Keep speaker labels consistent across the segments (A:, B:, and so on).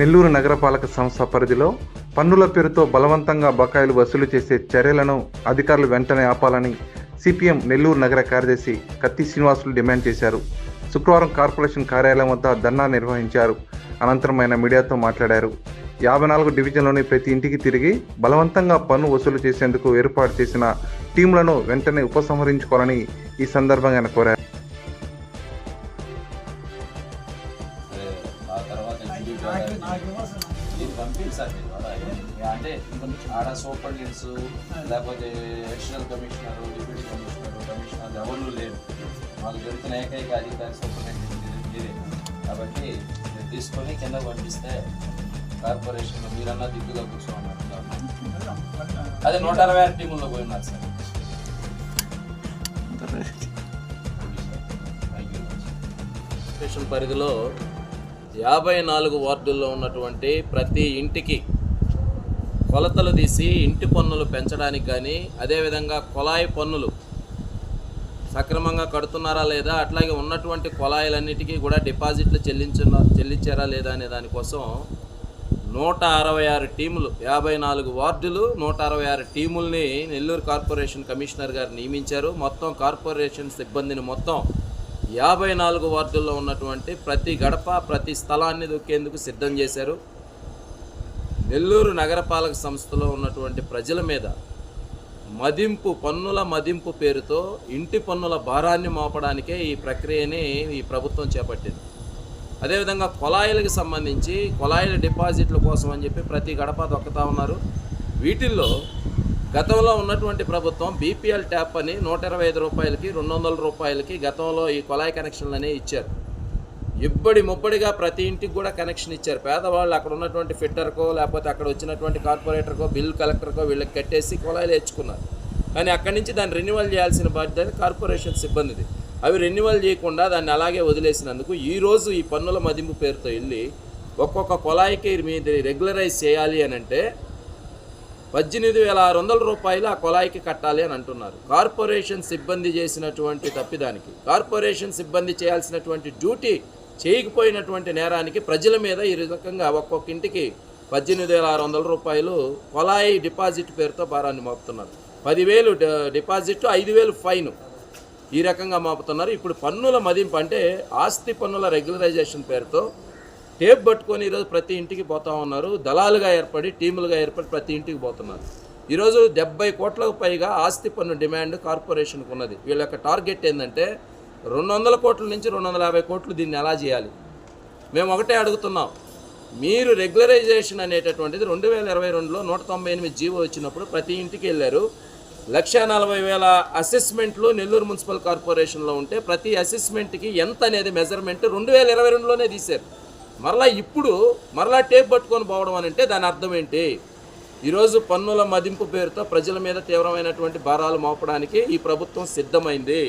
A: నెల్లూరు నగరపాలక సంస్థ పరిధిలో పన్నుల పేరుతో బలవంతంగా బకాయిలు వసూలు చేసే చర్యలను అధికారులు వెంటనే ఆపాలని సిపిఎం నెల్లూరు నగర కార్యదర్శి కత్తి శ్రీనివాసులు డిమాండ్ చేశారు. శుక్రవారం కార్పొరేషన్ కార్యాలయం వద్ద ధర్నా నిర్వహించారు. అనంతరం ఆయన మీడియాతో మాట్లాడారు. యాభై నాలుగు డివిజన్లోని ప్రతి ఇంటికి తిరిగి బలవంతంగా పన్ను వసూలు చేసేందుకు ఏర్పాటు చేసిన టీంలను వెంటనే ఉపసంహరించుకోవాలని ఈ సందర్భంగా ఆయన కోరారు.
B: పంపింది సార్ అంటే ఇంకొంచెం ఆడ సూపరింటెండెంట్స్ లేకపోతే additional commissioner deputy commissioner commissioner ఎవరు లేరు వాళ్ళు దొరికిన ఏకైక అధికారి సూపరింటెండెంట్ మీరే కాబట్టి తీసుకొని కింద పంపిస్తే కార్పొరేషన్ మీరన్నా దిగ్గుగా కూర్చోమన్నారు అదే నూట అరవై ఆరు టీముల్లో పోయినారు సార్ పరిధిలో యాభై నాలుగు వార్డుల్లో ఉన్నటువంటి ప్రతి ఇంటికి కొలతలు తీసి ఇంటి పన్నులు పెంచడానికి కానీ అదేవిధంగా కొలాయి పన్నులు సక్రమంగా కడుతున్నారా లేదా అట్లాగే ఉన్నటువంటి కొలాయిలన్నిటికీ కూడా డిపాజిట్లు చెల్లించిన చెల్లించారా లేదా అనే దానికోసం నూట అరవై ఆరు టీములు యాభై నాలుగు వార్డులు నూట అరవై ఆరు టీముల్ని నెల్లూరు కార్పొరేషన్ కమిషనర్ గారు నియమించారు. మొత్తం కార్పొరేషన్ సిబ్బందిని మొత్తం యాభై నాలుగు వార్డుల్లో ఉన్నటువంటి ప్రతి గడప ప్రతి స్థలాన్ని దొక్కేందుకు సిద్ధం చేశారు. నెల్లూరు నగరపాలక సంస్థలో ఉన్నటువంటి ప్రజల మీద మదింపు పన్నుల మదింపు పేరుతో ఇంటి పన్నుల భారాన్ని మోపడానికే ఈ ప్రక్రియని ఈ ప్రభుత్వం చేపట్టింది. అదేవిధంగా కొలాయిలకు సంబంధించి కొలాయిల డిపాజిట్ల కోసం అని చెప్పి ప్రతి గడప దొక్కుతా ఉన్నారు. వీటిల్లో గతంలో ఉన్నటువంటి ప్రభుత్వం బీపీఎల్ ట్యాప్ అని నూట ఇరవై ఐదు రూపాయలకి రెండు వందల రూపాయలకి గతంలో ఈ కొలాయి కనెక్షన్లు ఇచ్చారు. ఇబ్బడి ముబ్బడిగా ప్రతి ఇంటికి కూడా కనెక్షన్ ఇచ్చారు. పేదవాళ్ళు అక్కడ ఉన్నటువంటి ఫిట్టర్కో లేకపోతే అక్కడ వచ్చినటువంటి కార్పొరేటర్కో బిల్ కలెక్టర్కో వీళ్ళకి కట్టేసి కుళాయిలు వేయించుకున్నారు. కానీ అక్కడి నుంచి దాన్ని రెన్యువల్ చేయాల్సిన బాధ్యత కార్పొరేషన్ సిబ్బందిది. అవి రెన్యువల్ చేయకుండా దాన్ని అలాగే వదిలేసినందుకు ఈరోజు ఈ పన్నుల మదింపు పేరుతో వెళ్ళి ఒక్కొక్క కుళాయికి మీద రెగ్యులరైజ్ చేయాలి అని అంటే పద్దెనిమిది వేల ఆరు వందల రూపాయలు ఆ కుళాయికి కట్టాలి అని అంటున్నారు. కార్పొరేషన్ సిబ్బంది చేసినటువంటి తప్పిదానికి కార్పొరేషన్ సిబ్బంది చేయాల్సినటువంటి డ్యూటీ చేయకపోయినటువంటి నేరానికి ప్రజల మీద ఈ రకంగా ఒక్కొక్క ఇంటికి పద్దెనిమిది వేల ఆరు వందల రూపాయలు కొలాయి డిపాజిట్ పేరుతో భారాన్ని మోపుతున్నారు. పదివేలు డిపాజిట్ ఐదు వేలు ఫైన్ ఈ రకంగా మోపుతున్నారు. ఇప్పుడు పన్నుల మదింపు అంటే ఆస్తి పన్నుల రెగ్యులరైజేషన్ పేరుతో టేప్ పట్టుకొని ఈరోజు ప్రతి ఇంటికి పోతా ఉన్నారు. దళాలుగా ఏర్పడి టీములుగా ఏర్పడి ప్రతి ఇంటికి పోతున్నారు. ఈరోజు డెబ్బై కోట్లకు పైగా ఆస్తి పన్ను డిమాండ్ కార్పొరేషన్కి ఉన్నది. వీళ్ళ యొక్క టార్గెట్ ఏంటంటే రెండు వందల కోట్ల నుంచి రెండు వందల యాభై కోట్లు దీన్ని ఎలా చేయాలి? మేము ఒకటే అడుగుతున్నాం. మీరు రెగ్యులరైజేషన్ అనేటటువంటిది రెండు వేల ఇరవై రెండులో నూట తొంభై ఎనిమిది జీవో వచ్చినప్పుడు ప్రతి ఇంటికి వెళ్ళారు. లక్ష నలభై వేల అసెస్మెంట్లు నెల్లూరు మున్సిపల్ కార్పొరేషన్లో ఉంటే ప్రతి అసెస్మెంట్కి ఎంత అనేది మెజర్మెంట్ రెండు వేల ఇరవై రెండులోనే తీశారు. మరలా ఇప్పుడు మరలా టేప్ పట్టుకొని పోవడం అని అంటే దాని అర్థం ఏంటి? ఈరోజు పన్నుల మదింపు పేరుతో ప్రజల మీద తీవ్రమైనటువంటి భారాలు మోపడానికి ఈ ప్రభుత్వం సిద్ధమైంది.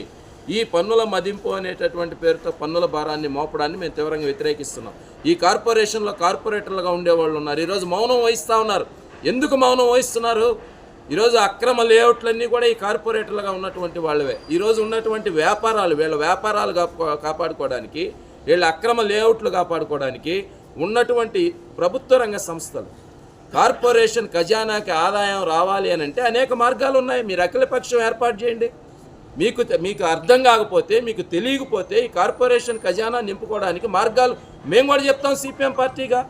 B: ఈ పన్నుల మదింపు అనేటటువంటి పేరుతో పన్నుల భారాన్ని మోపడాన్ని మేము తీవ్రంగా వ్యతిరేకిస్తున్నాం. ఈ కార్పొరేషన్లో కార్పొరేటర్లుగా ఉండేవాళ్ళు ఉన్నారు. ఈరోజు మౌనం వహిస్తూ ఉన్నారు. ఎందుకు మౌనం వహిస్తున్నారు? ఈరోజు అక్రమ లేఅవుట్లన్నీ కూడా ఈ కార్పొరేటర్లుగా ఉన్నటువంటి వాళ్ళవే. ఈరోజు ఉన్నటువంటి వ్యాపారాలు వీళ్ళ వ్యాపారాలు కాపాడుకోవడానికి వీళ్ళ అక్రమ లేఅవుట్లు కాపాడుకోవడానికి ఉన్నటువంటి ప్రభుత్వ రంగ సంస్థలు. కార్పొరేషన్ ఖజానాకి ఆదాయం రావాలి అని అంటే అనేక మార్గాలు ఉన్నాయి. మీరు అఖిలపక్షం ఏర్పాటు చేయండి. మీకు మీకు అర్థం కాకపోతే మీకు తెలియకపోతే ఈ కార్పొరేషన్ ఖజానా నింపుకోవడానికి మార్గాలు మేము కూడా చెప్తాం సిపిఎం పార్టీగా.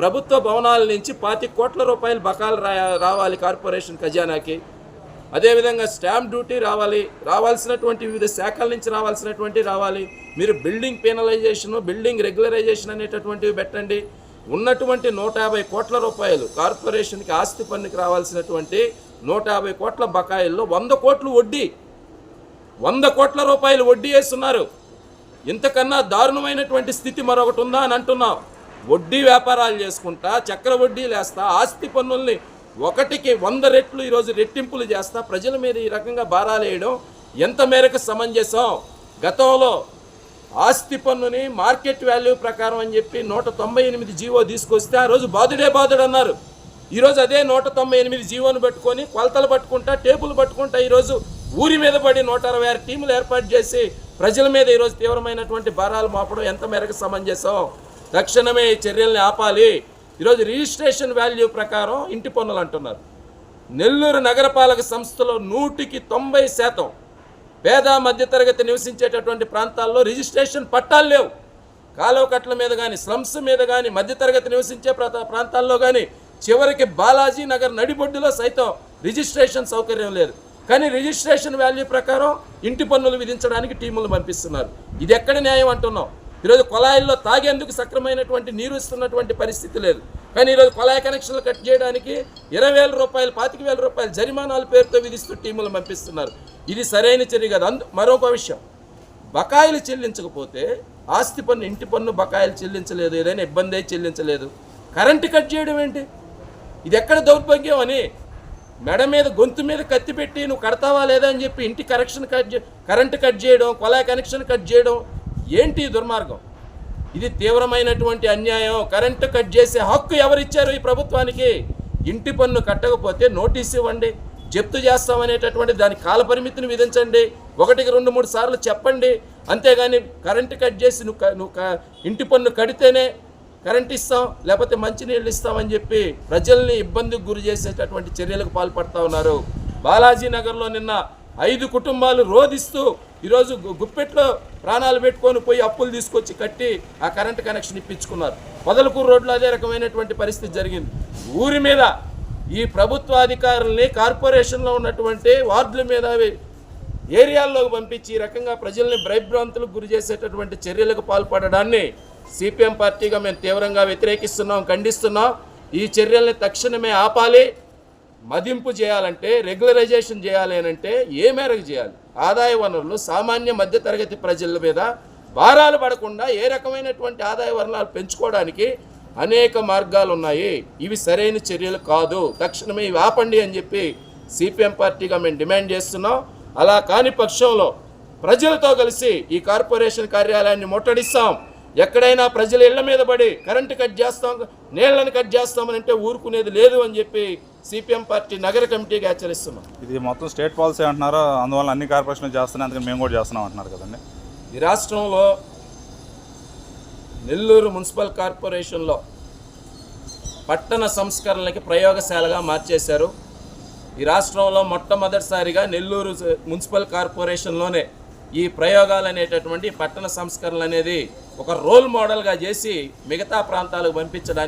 B: ప్రభుత్వ భవనాల నుంచి పాతి కోట్ల రూపాయలు బకాలు రా రావాలి కార్పొరేషన్ ఖజానాకి. అదేవిధంగా స్టాంప్ డ్యూటీ రావాలి రావాల్సినటువంటి వివిధ శాఖల నుంచి రావాల్సినటువంటి రావాలి. మీరు బిల్డింగ్ పెనలైజేషన్ బిల్డింగ్ రెగ్యులరైజేషన్ అనేటటువంటివి పెట్టండి. ఉన్నటువంటి నూట యాభై కోట్ల రూపాయలు కార్పొరేషన్కి ఆస్తి పన్నుకి రావాల్సినటువంటి నూట యాభై కోట్ల బకాయిల్లో వంద కోట్లు వడ్డీ. వంద కోట్ల రూపాయలు వడ్డీ వేస్తున్నారు. ఇంతకన్నా దారుణమైనటువంటి స్థితి మరొకటి ఉందా అని అంటున్నాం. వడ్డీ వ్యాపారాలు చేసుకుంటా చక్ర వడ్డీలు వేస్తా ఆస్తి పన్నుల్ని ఒకటికి వంద రెట్లు ఈరోజు రెట్టింపులు చేస్తా ప్రజల మీద ఈ రకంగా భారాలు వేయడం ఎంత మేరకు సమంజసం? గతంలో ఆస్తి పన్నుని మార్కెట్ వాల్యూ ప్రకారం అని చెప్పి నూట తొంభై ఎనిమిది జీవో తీసుకొస్తే ఆ రోజు బాధుడే బాధుడు అన్నారు. ఈరోజు అదే నూట తొంభై ఎనిమిది జీవోను పట్టుకొని కొలతలు పట్టుకుంటా టేబుల్ పట్టుకుంటా ఈరోజు ఊరి మీద పడి నూట అరవై ఆరు టీములు ఏర్పాటు చేసి ప్రజల మీద ఈరోజు తీవ్రమైనటువంటి భారాలు మోపడం ఎంత మేరకు సమంజసం? తక్షణమే ఈ చర్యల్ని ఆపాలి. ఈరోజు రిజిస్ట్రేషన్ వాల్యూ ప్రకారం ఇంటి పన్నులు అంటున్నారు. నెల్లూరు నగరపాలక సంస్థలో నూటికి తొంభై శాతం పేద మధ్యతరగతి నివసించేటటువంటి ప్రాంతాల్లో రిజిస్ట్రేషన్ పట్టాలు లేవు. కాలువకట్ల మీద కానీ స్లమ్స్ మీద కానీ మధ్యతరగతి నివసించే ప్రాంతాల్లో కానీ చివరికి బాలాజీ నగర్ నడిబొడ్డులో సైతం రిజిస్ట్రేషన్ సౌకర్యం లేదు. కానీ రిజిస్ట్రేషన్ వాల్యూ ప్రకారం ఇంటి పన్నులు విధించడానికి టీములు పంపిస్తున్నారు. ఇది ఎక్కడ న్యాయం అంటున్నాం? ఈరోజు కొలాయిల్లో తాగేందుకు సక్రమైనటువంటి నీరు ఇస్తున్నటువంటి పరిస్థితి లేదు. కానీ ఈరోజు కొలాయి కనెక్షన్లు కట్ చేయడానికి ఇరవై వేల రూపాయలు పాతిక వేల రూపాయలు జరిమానాల పేరుతో విధిస్తూ టీములు పంపిస్తున్నారు. ఇది సరైన చర్య కాదు. అందు మరొక విషయం. బకాయిలు చెల్లించకపోతే ఆస్తి పన్ను ఇంటి పన్ను బకాయిలు చెల్లించలేదు. ఏదైనా ఇబ్బంది అయితే చెల్లించలేదు. కరెంటు కట్ చేయడం ఏంటి? ఇది ఎక్కడ దౌర్భాగ్యం అని? మెడ మీద గొంతు మీద కత్తి పెట్టి నువ్వు కడతావా లేదా అని చెప్పి ఇంటి కరెక్షన్ కట్ చే కరెంటు కట్ చేయడం కొలాయి కనెక్షన్ కట్ చేయడం ఏంటి దుర్మార్గం? ఇది తీవ్రమైనటువంటి అన్యాయం కరెంటు కట్ చేసే హక్కు ఎవరిచ్చారు ఈ ప్రభుత్వానికి? ఇంటి పన్ను కట్టకపోతే నోటీస్ ఇవ్వండి జప్తు చేస్తామనేటటువంటి దాని కాల పరిమితిని విధించండి ఒకటికి రెండు మూడు సార్లు చెప్పండి. అంతేగాని కరెంటు కట్ చేసి నువ్వు నువ్వు ఇంటి పన్ను కడితేనే కరెంట్ ఇస్తాం లేకపోతే మంచినీళ్ళు ఇస్తామని చెప్పి ప్రజల్ని ఇబ్బందికి గురి చేసేటటువంటి చర్యలకు పాల్పడతా ఉన్నారు. బాలాజీ నగర్లో నిన్న ఐదు కుటుంబాలు రోధిస్తూ ఈరోజు గు- గుప్పెట్లో ప్రాణాలు పెట్టుకొని పోయి అప్పులు తీసుకొచ్చి కట్టి ఆ కరెంట్ కనెక్షన్ ఇప్పించుకున్నారు. పొదలకూరు రోడ్లో అదే రకమైనటువంటి పరిస్థితి జరిగింది. ఊరి మీద ఈ ప్రభుత్వ అధికారుల్ని కార్పొరేషన్లో ఉన్నటువంటి వార్డుల మీద ఏరియాల్లోకి పంపించి ఈ రకంగా ప్రజల్ని భ్రైభ్రాంతులకు గురి చేసేటటువంటి చర్యలకు పాల్పడడాన్ని సిపిఎం పార్టీగా మేము తీవ్రంగా వ్యతిరేకిస్తున్నాం ఖండిస్తున్నాం. ఈ చర్యల్ని తక్షణమే ఆపాలి. మదింపు చేయాలంటే రెగ్యులరైజేషన్ చేయాలి అని అంటే ఏ మేరకు చేయాలి? ఆదాయ వనరులు సామాన్య మధ్యతరగతి ప్రజల మీద భారాలు పడకుండా ఏ రకమైనటువంటి ఆదాయ వనరులు పెంచుకోవడానికి అనేక మార్గాలు ఉన్నాయి. ఇవి సరైన చర్యలు కాదు. తక్షణమే ఇవి ఆపండి అని చెప్పి సిపిఎం పార్టీగా మేము డిమాండ్ చేస్తున్నాం. అలా కాని పక్షంలో ప్రజలతో కలిసి ఈ కార్పొరేషన్ కార్యాలయాన్ని ముట్టడిస్తాం. ఎక్కడైనా ప్రజల ఇళ్ళ మీద పడి కరెంటు కట్ చేస్తాం నీళ్ళను కట్ చేస్తామని అంటే ఊరుకునేది లేదు అని చెప్పి సిపిఎం పార్టీ నగర కమిటీకి హెచ్చరిస్తున్నాం.
C: ఇది మొత్తం స్టేట్ పాలసీ అంటున్నారు? అందువల్ల అన్ని కార్పొరేషన్లు చేస్తున్నాయి అందుకని మేము కూడా చేస్తున్నాం అంటున్నారు కదండి.
B: ఈ రాష్ట్రంలో నెల్లూరు మున్సిపల్ కార్పొరేషన్లో పట్టణ సంస్కరణలకి ప్రయోగశాలగా మార్చేశారు. ఈ రాష్ట్రంలో మొట్టమొదటిసారిగా నెల్లూరు మున్సిపల్ కార్పొరేషన్లోనే ఈ ప్రయోగాలు అనేటటువంటి పట్టణ సంస్కరణలు అనేది ఒక రోల్ మోడల్గా చేసి మిగతా ప్రాంతాలకు పంపించడానికి